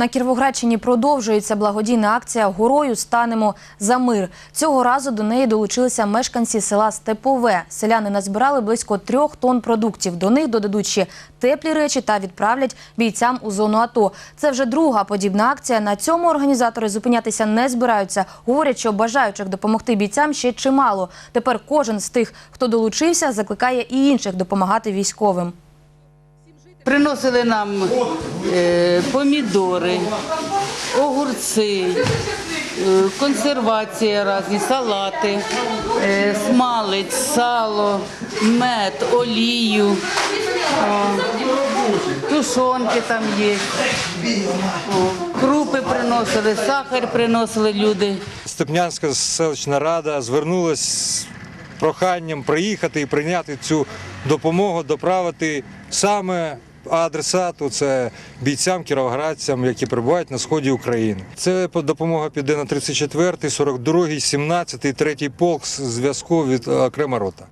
На Кіровоградщині продовжується благодійна акція Горою станемо за мир. Цього разу до неї долучилися мешканці села Степове. Селяни назбирали близько трьох тонн продуктів. До них додадуть ще теплі речі та відправлять бійцям у зону АТО. Це вже друга подібна акція. На цьому організатори зупинятися не збираються. Говорять, що бажаючих допомогти бійцям ще чимало. Тепер кожен з тих, хто долучився, закликає і інших допомагати військовим. Приносили нам е, помідори, огурці, е, консервація різні, салати, е, смалець, сало, мед, олію, о, тушонки там є, о, крупи приносили, сахар приносили люди. Степнянська селищна рада звернулася з проханням приїхати і прийняти цю допомогу, доправити саме адресату, це бійцям, кіровоградцям, які перебувають на сході України. Це допомога піде на 34-й, 42-й, 17-й, 3-й полк зв'язку від окрема рота.